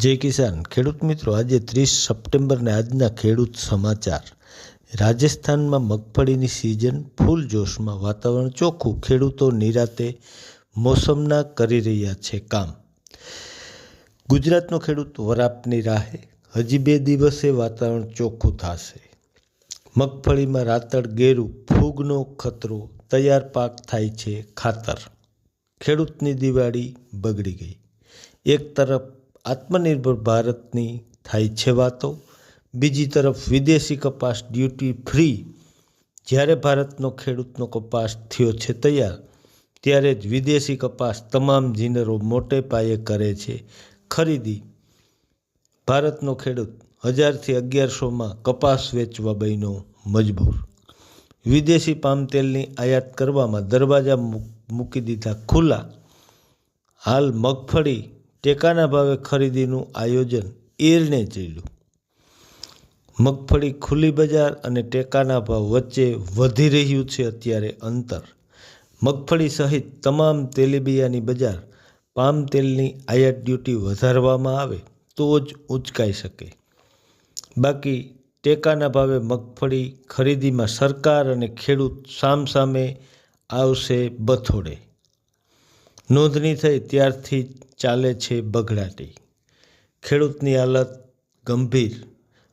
જય કિસાન. ખેડૂત મિત્રો, આજે ત્રીસ સપ્ટેમ્બરને આજના ખેડૂત સમાચાર. રાજસ્થાનમાં મગફળીની સિઝન ફૂલ જોશમાં. વાતાવરણ ચોખ્ખું. ખેડૂતો નિરાતે મોસમના કરી રહ્યા છે કામ. ગુજરાતનો ખેડૂત વરાપની રાહે. હજી બે દિવસે વાતાવરણ ચોખ્ખું થશે. મગફળીમાં રાતળ ગેરું, ફૂગનો ખતરો, તૈયાર પાક થાય છે ખાતર. ખેડૂતની દિવાળી બગડી ગઈ. એક તરફ આત્મનિર્ભર ભારતની થાય છે વાતો. બીજી તરફ વિદેશી કપાસ ડ્યુટી ફ્રી જ્યારે ભારતનો ખેડૂતનો કપાસ થયો છે તૈયાર, ત્યારે જ વિદેશી કપાસ તમામ જીનરો મોટે પાયે કરે છે ખરીદી. ભારતનો ખેડૂત હજારથી અગિયારસોમાં કપાસ વેચવા બન્યો મજબૂર. વિદેશી પામ તેલની આયાત કરવામાં દરવાજા મૂકી દીધા ખુલ્લા. હાલ મગફળી ટેકાના ભાવે ખરીદીનું આયોજન એરને ચડ્યું. મગફળી ખુલ્લી બજાર અને ટેકાના ભાવ વચ્ચે વધી રહ્યું છે અત્યારે અંતર. મગફળી સહિત તમામ તેલીબિયાની બજાર પામ તેલની આયાત ડ્યુટી વધારવામાં આવે તો જ ઉંચકાઈ શકે. બાકી ટેકાના ભાવે મગફળી ખરીદીમાં સરકાર અને ખેડૂત સામસામે આવશે બથોડે. નોંધણી થઈ ત્યારથી ચાલે છે બઘડાટી ખેડૂતની હાલત ગંભીર.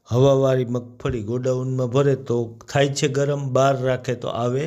હવાવાળી મગફળી ગોડાઉનમાં ભરે તો થાય છે ગરમ, બહાર રાખે તો આવે